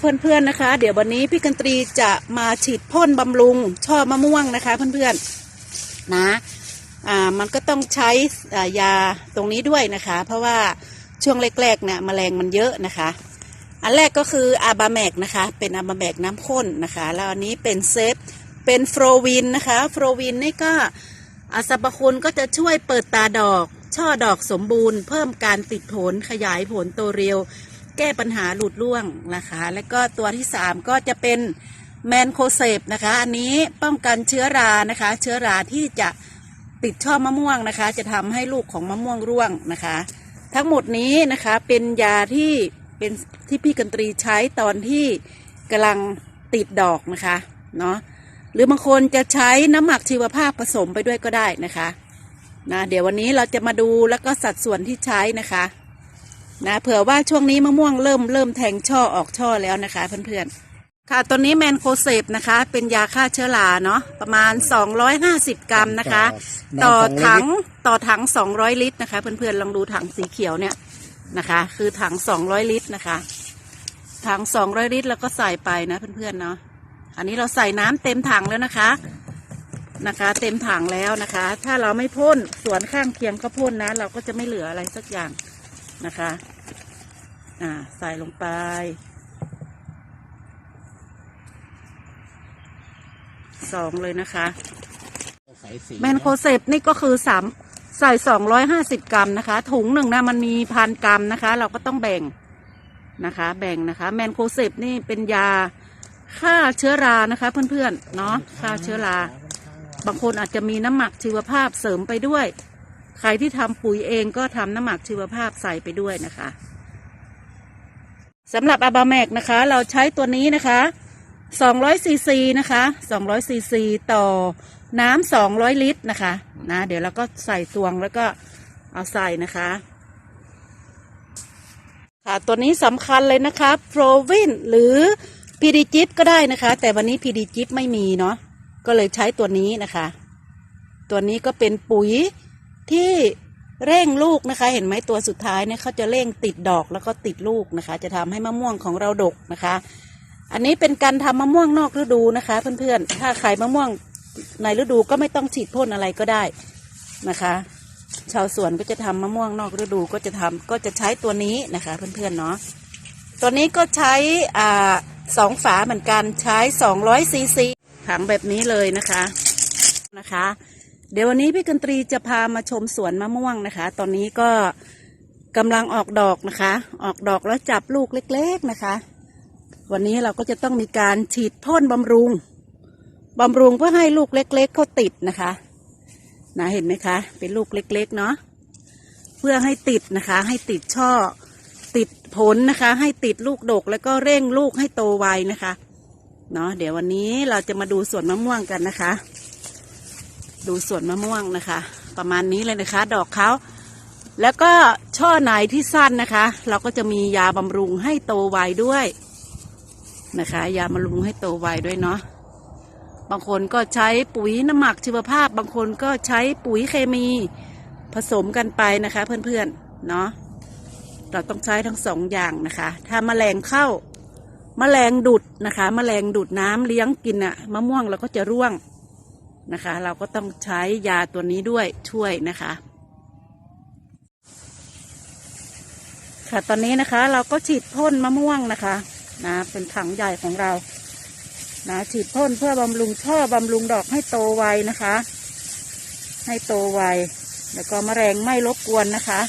เพื่อนๆนะคะ เดี๋ยววันนี้พี่กันตรีจะมาฉีดพ่นบำรุงช่อมะม่วงนะคะ เพื่อนๆนะอ่ามันก็ต้องใช้อ่ายาตรงนี้ด้วยนะคะ เพราะว่าช่วงแรกๆเนี่ยแมลงมันเยอะนะคะ อันแรกก็คืออาบาแมกนะคะ เป็นอาบาแมกน้ำข้นนะคะ แล้วอันนี้เป็นเซฟเป็นโฟรวินนะคะโฟรวินนี่ก็อาสรรพคุณก็จะช่วยเปิดตาดอก ช่อดอกสมบูรณ์ เพิ่มการติดผลขยายผลโตเร็ว แก้ปัญหาหลุดร่วงนะคะ แล้วก็ตัวที่สามก็จะเป็นแมนโคเซปนะคะ อันนี้ป้องกันเชื้อรานะคะ เชื้อราที่จะติดช่อมะม่วงนะคะ จะทำให้ลูกของมะม่วงร่วงนะคะ ทั้งหมดนี้นะคะเป็นยาที่เป็นที่พี่กันตรีใช้ตอนที่กำลังติดดอกนะคะเนาะหรือบางคนจะใช้น้ำหมักชีวภาพผสมไปด้วยก็ได้นะคะนะเดี๋ยววันนี้เราจะมาดูแล้วก็สัดส่วนที่ใช้นะคะ นะเผื่อว่าช่วงนี้มะม่วงเริ่มเริ่มแทงช่อออกช่อแล้วนะคะเพื่อนๆค่ะตัวนี้แมนโคเซปนะคะ เป็นยาฆ่าเชื้อราเนาะประมาณ 250 กรัมนะคะ ต่อถังต่อถัง 200 ลิตรนะคะ เพื่อนๆลองดูถังสีเขียวเนี่ยนะคะ คือถัง 200 ลิตรนะคะถัง 200 ลิตรแล้วก็ใส่ไปนะเพื่อนๆเนาะอันนี้เราใส่น้ำเต็มถังแล้วนะคะนะคะ เต็มถังแล้วนะคะ ถ้าเราไม่พ่นสวนข้างเคียงก็พ่นนะ เราก็จะไม่เหลืออะไรสักอย่าง นะคะ อ่า ใส่ลงไปสองเลยนะคะ แมนโคเซปนี่ก็คือสามใส่สองร้อยห้าสิบกรัมนะคะ ถุงหนึ่งนะมันมีพันกรัมนะคะ เราก็ต้องแบ่งนะคะ แบ่งนะคะ แมนโคเซปนี่เป็นยาฆ่าเชื้อรานะคะ เพื่อนๆเนาะฆ่าเชื้อรา บางคนอาจจะมีน้ำหมักชีวภาพเสริมไปด้วย ใครที่ทำปุ๋ยเองก็ทำน้ำหมักชีวภาพใส่ไปด้วยนะคะสำหรับอาบาแมกนะคะ เราใช้ตัวนี้นะคะ200ซีซีนะคะ200ซีซีต่อน้ำ200 ลิตรนะคะนะเดี๋ยวเราก็ใส่ตวงแล้วก็เอาใส่นะคะค่ะตัวนี้สำคัญเลยนะคะโปรวินหรือพีดีจิปก็ได้นะคะ แต่วันนี้พีดีจิปไม่มีเนาะก็เลยใช้ตัวนี้นะคะ ตัวนี้ก็เป็นปุ๋ย ที่เร่งลูกนะคะ เห็นไหมตัวสุดท้ายเนี่ยเขาจะเร่งติดดอกแล้วก็ติดลูกนะคะ จะทำให้มะม่วงของเราดกนะคะ อันนี้เป็นการทำมะม่วงนอกฤดูนะคะ เพื่อนๆ ถ้าขายมะม่วงในฤดูก็ไม่ต้องฉีดพ่นอะไรก็ได้นะคะ ชาวสวนก็จะทำมะม่วงนอกฤดูก็จะทำก็จะใช้ตัวนี้นะคะ เพื่อนๆเนาะตัวนี้ก็ใช้อ่าสองฝาเหมือนกันใช้200ซีซีถังแบบนี้เลยนะคะนะคะ เดี๋ยววันนี้พี่กันตรีจะพามาชมสวนมะม่วงนะคะ ตอนนี้ก็กำลังออกดอกนะคะ ออกดอกแล้วจับลูกเล็ก ๆนะคะ วันนี้เราก็จะต้องมีการฉีดพ่นบำรุงบำรุงเพื่อให้ลูกเล็ก ๆเขาติดนะคะนะเห็นไหมคะ เป็นลูกเล็ก ๆ เนาะเพื่อให้ติดนะคะ ให้ติดช่อ ติดผลนะคะ ให้ติดลูกดกแล้วก็เร่งลูกให้โตไวนะคะเนาะเดี๋ยววันนี้เราจะมาดูสวนมะม่วงกันนะคะ ดูสวนมะม่วงนะคะ ประมาณนี้เลยนะคะ ดอกเขาแล้วก็ช่อไหนที่สั้นนะคะ เราก็จะมียาบำรุงให้โตไวด้วยนะคะ ยาบำรุงให้โตไวด้วยเนาะบางคนก็ใช้ปุ๋ยน้ำหมักชีวภาพ บางคนก็ใช้ปุ๋ยเคมีผสมกันไปนะคะ เพื่อนๆเนาะเราต้องใช้ทั้งสองอย่างนะคะ ถ้าแมลงเข้าแมลงดุดนะคะแมลงดูดน้ำเลี้ยงกินอะมะม่วงเราก็จะร่วง นะคะ เราก็ต้องใช้ยาตัวนี้ด้วยช่วยนะคะ ค่ะตอนนี้นะคะ เราก็ฉีดพ่นมะม่วงนะคะนะเป็นถังใหญ่ของเรานะฉีดพ่นเพื่อบำรุงช่อบำรุงดอกให้โตไวนะคะ ให้โตไวแล้วก็มแมลงไม่รบกวนนะคะ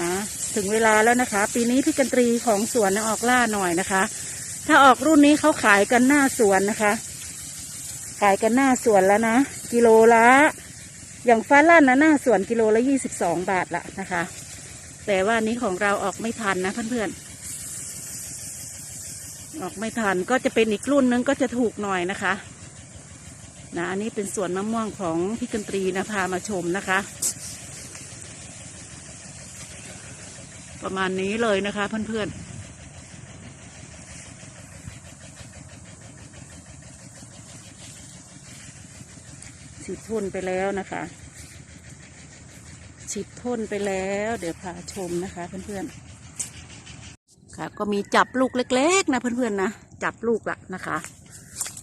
นะถึงเวลาแล้วนะคะ ปีนี้พี่กันตรีของสวนออกล่าหน่อยนะคะ ถ้าออกรุ่นนี้เขาขายกันหน้าสวนนะคะ ขายกันหน้าสวนแล้วนะ กิโลละ อย่างฟ้าลั่นนะหน้าสวนกิโลละยี่สิบสองบาทละนะคะ แต่ว่านี้ของเราออกไม่ทันนะเพื่อนๆ ออกไม่ทันก็จะเป็นอีกรุ่นนึงก็จะถูกหน่อยนะคะนะอันนี้เป็นสวนมะม่วงของพี่กันตรีนะพามาชมนะคะ ประมาณนี้เลยนะคะเพื่อนๆ ฉีดพ่นไปแล้วนะคะฉีดพ่นไปแล้ว เดี๋ยวพาชมนะคะเพื่อนๆค่ะ ก็มีจับลูกเล็ก ๆ นะเพื่อนๆนะจับลูกละนะคะ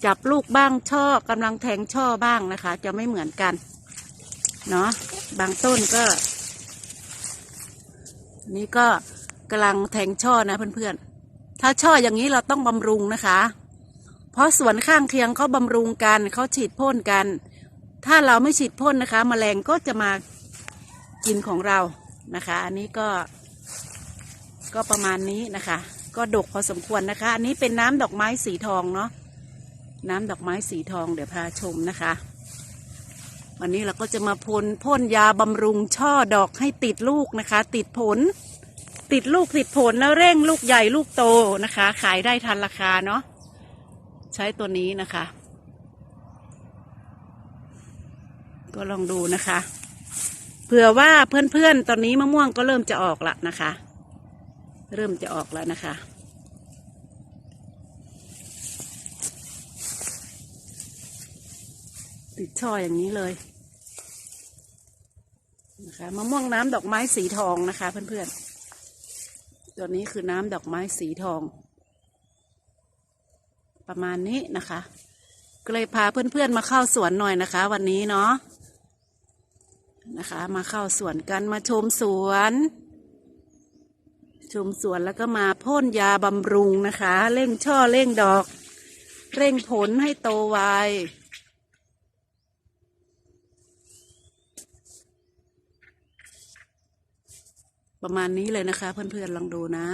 จับลูกบ้างช่อกำลังแทงช่อบ้างนะคะ จะไม่เหมือนกันเนาะบางต้นก็ นี่ก็กำลังแทงช่อนะเพื่อนๆถ้าช่ออย่างนี้เราต้องบำรุงนะคะ เพราะสวนข้างเคียงเขาบำรุงกันเขาฉีดพ่นกัน ถ้าเราไม่ฉีดพ่นนะคะแมลงก็จะมากินของเรานะคะ อันนี้ก็ ก็ประมาณนี้นะคะ ก็ดกพอสมควรนะคะ อันนี้เป็นน้ำดอกไม้สีทองเนาะน้ำดอกไม้สีทองเดี๋ยวพาชมนะคะ วันนี้เราก็จะมาพ่นพ่นยาบำรุงช่อดอกให้ติดลูกนะคะ ติดผล ติดลูกติดผลแล้วเร่งลูกใหญ่ลูกโตนะคะ ขายได้ทันราคาเนาะใช้ตัวนี้นะคะ ก็ลองดูนะคะ เผื่อว่าเพื่อนๆตอนนี้มะม่วงก็เริ่มจะออกละนะคะ เริ่มจะออกแล้วนะคะ ติดช่ออย่างนี้เลยนะคะมะม่วงน้ำดอกไม้สีทองนะคะ เพื่อนๆ ตัวนี้คือน้ำดอกไม้สีทอง ประมาณนี้นะคะ ก็เลยพาเพื่อนๆมาเข้าสวนหน่อยนะคะ วันนี้เนาะ นะคะ มาเข้าสวนกันมาชมสวน ชมสวนแล้วก็มาพ่นยาบำรุงนะคะ เร่งช่อเร่งดอก เร่งผลให้โตไวประมาณนี้เลยนะคะ เพื่อนๆลองดูนะ